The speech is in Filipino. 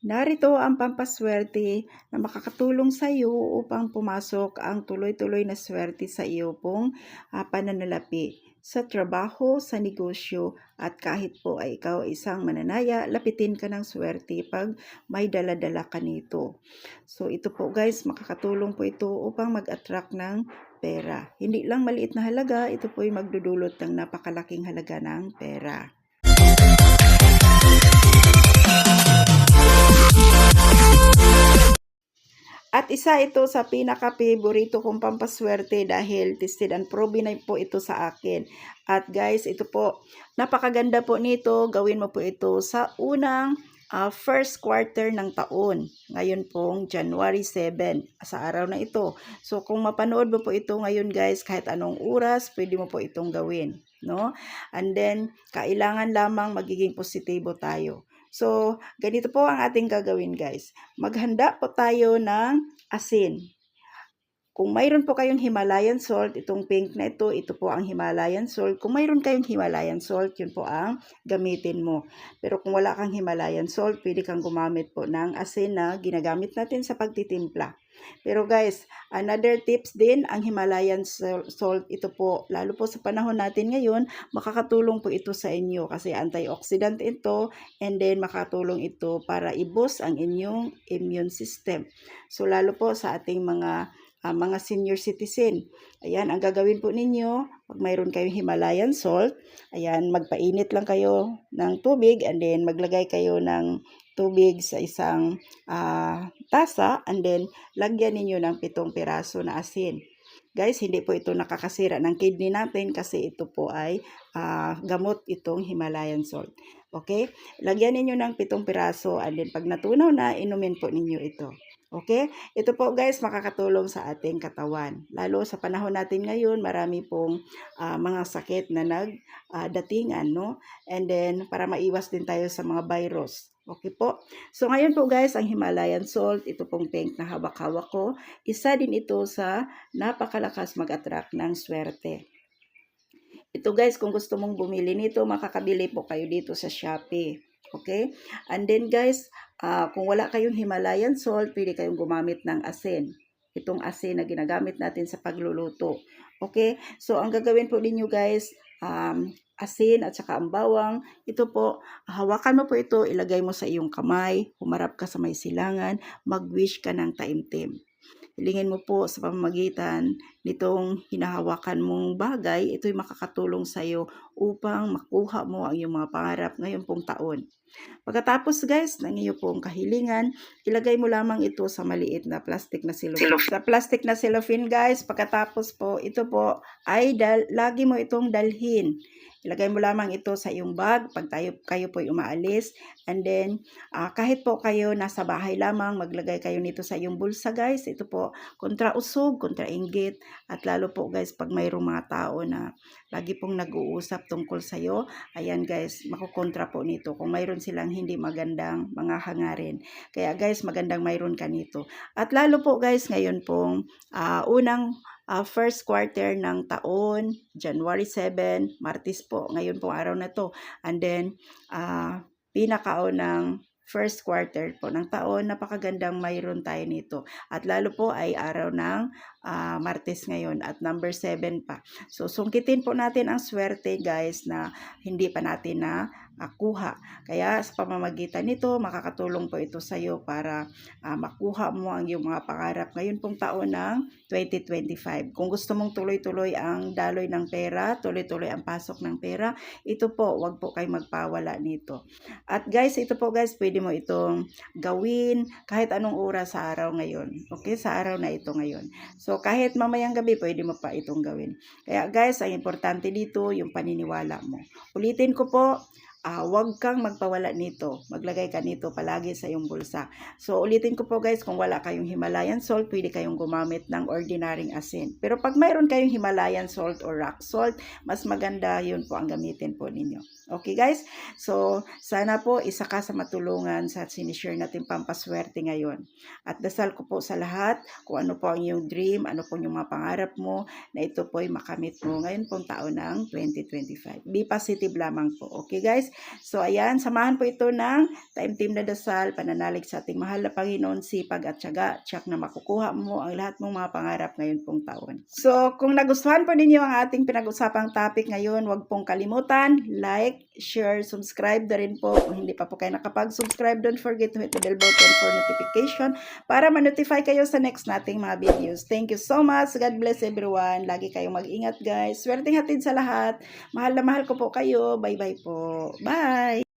Narito ang pampaswerte na makakatulong sa iyo upang pumasok ang tuloy-tuloy na swerte sa iyo pong ah, pananalapi sa trabaho, sa negosyo, at kahit po ay ikaw isang mananaya, lapitin ka ng swerte pag may dala-dala ka nito. So ito po guys, makakatulong po ito upang mag-attract ng pera. Hindi lang maliit na halaga, ito po ay magdudulot ng napakalaking halaga ng pera. Isa ito sa pinaka-favorito kong pampaswerte dahil tested and proven na po ito sa akin. At guys, ito po, napakaganda po nito. Gawin mo po ito sa unang ah, first quarter ng taon. Ngayon pong January 7 sa araw na ito. So kung mapanood mo po ito ngayon guys, kahit anong oras, pwede mo po itong gawin. No? And then, kailangan lamang magiging positibo tayo. So, ganito po ang ating gagawin guys. Maghanda po tayo ng asin. Kung mayroon po kayong Himalayan salt, itong pink na ito, ito po ang Himalayan salt. Kung mayroon kayong Himalayan salt, yun po ang gamitin mo. Pero kung wala kang Himalayan salt, pwede kang gumamit po ng asin na ginagamit natin sa pagtitimpla. Pero guys, another tips din, ang Himalayan sal- salt, ito po, lalo po sa panahon natin ngayon, makakatulong po ito sa inyo kasi antioxidant ito and then makatulong ito para i-boost ang inyong immune system. So lalo po sa ating mga ah, mga senior citizen. Ayan, ang gagawin po ninyo, pag mayroon kayong Himalayan salt, ayan, magpainit lang kayo ng tubig and then maglagay kayo ng tubig sa isang ah, tasa and then lagyan ninyo ng pitong piraso na asin. Guys, hindi po ito nakakasira ng kidney natin kasi ito po ay ah, gamot itong Himalayan salt. Okay? Lagyan ninyo ng pitong piraso and then pag natunaw na, inumin po ninyo ito. Okay? Ito po guys, makakatulong sa ating katawan. Lalo sa panahon natin ngayon, marami pong ah, mga sakit na nagdatingan, no? And then, para maiwas din tayo sa mga virus. Okay po? So, ngayon po guys, ang Himalayan salt, ito pong pink na hawak-hawak ko, isa din ito sa napakalakas mag-attract ng swerte. Ito guys, kung gusto mong bumili nito, makakabili po kayo dito sa Shopee. Okay? And then guys, ah, kung wala kayong Himalayan salt, pwede kayong gumamit ng asin. Itong asin na ginagamit natin sa pagluluto. Okay? So, ang gagawin po ninyo guys, um, asin at saka ang bawang, ito po, hawakan mo po ito, ilagay mo sa iyong kamay, humarap ka sa may silangan, mag-wish ka ng taimtim. Hilingin mo po sa pamamagitan nitong hinahawakan mong bagay, ito'y makakatulong sa iyo upang makuha mo ang iyong mga pangarap ngayon pong taon. Pagkatapos guys, ng iyong pong kahilingan, ilagay mo lamang ito sa maliit na plastic na cellophane. Sa plastic na cellophane guys, pagkatapos po, ito po ay dal lagi mo itong dalhin. Ilagay mo lamang ito sa iyong bag pag tayo, kayo po umaalis. And then, ah, kahit po kayo nasa bahay lamang, maglagay kayo nito sa iyong bulsa guys. Ito po, kontra usog, kontra inggit. At lalo po guys, pag mayroong mga tao na lagi pong nag-uusap tungkol sa iyo, ayan guys, makukontra po nito. Kung mayroon silang hindi magandang mga hangarin. Kaya guys, magandang mayroon ka nito. At lalo po guys, ngayon pong ah, unang ah, first quarter ng taon, January 7, Martis po, ngayon pong araw na to. And then, ah, pinakaunang first quarter po ng taon, napakagandang mayroon tayo nito. At lalo po ay araw ng ah, Martes ngayon at number 7 pa. So, sungkitin po natin ang swerte guys na hindi pa natin na ah, kuha. Kaya sa pamamagitan nito, makakatulong po ito sa iyo para ah, makuha mo ang iyong mga pangarap ngayon pong taon ng 2025. Kung gusto mong tuloy-tuloy ang daloy ng pera, tuloy-tuloy ang pasok ng pera, ito po, wag po kayo magpawala nito. At guys, ito po guys, pwede mo itong gawin kahit anong oras sa araw ngayon. Okay, sa araw na ito ngayon. So, kahit mamayang gabi, pwede mo pa itong gawin. Kaya guys, ang importante dito, yung paniniwala mo. Ulitin ko po, ah wag kang magpawala nito. Maglagay ka nito palagi sa iyong bulsa. So, ulitin ko po guys, kung wala kayong Himalayan salt, pwede kayong gumamit ng ordinaryong asin. Pero pag mayroon kayong Himalayan salt or rock salt, mas maganda yun po ang gamitin po ninyo. Okay guys? So, sana po isa ka sa matulungan sa sinishare natin pampaswerte ngayon. At dasal ko po sa lahat kung ano po ang iyong dream, ano po yung mga pangarap mo, na ito po ay makamit mo ngayon pong taon ng 2025. Be positive lamang po. Okay So ayan, samahan po ito ng taimtim na dasal, pananalig sa ating mahal na Panginoon, sipag at syaga, tsak na makukuha mo ang lahat mong mga pangarap ngayon pong taon. So kung nagustuhan po ninyo ang ating pinag-usapang topic ngayon, huwag pong kalimutan, like, share, subscribe na rin po. Kung hindi pa po kayo nakapag-subscribe, don't forget to hit the bell button for notification para ma-notify kayo sa next nating mga videos. Thank you so much. God bless everyone. Lagi kayong mag-ingat guys. Swerteng hatid sa lahat. Mahal na mahal ko po kayo. Bye-bye po. Bye!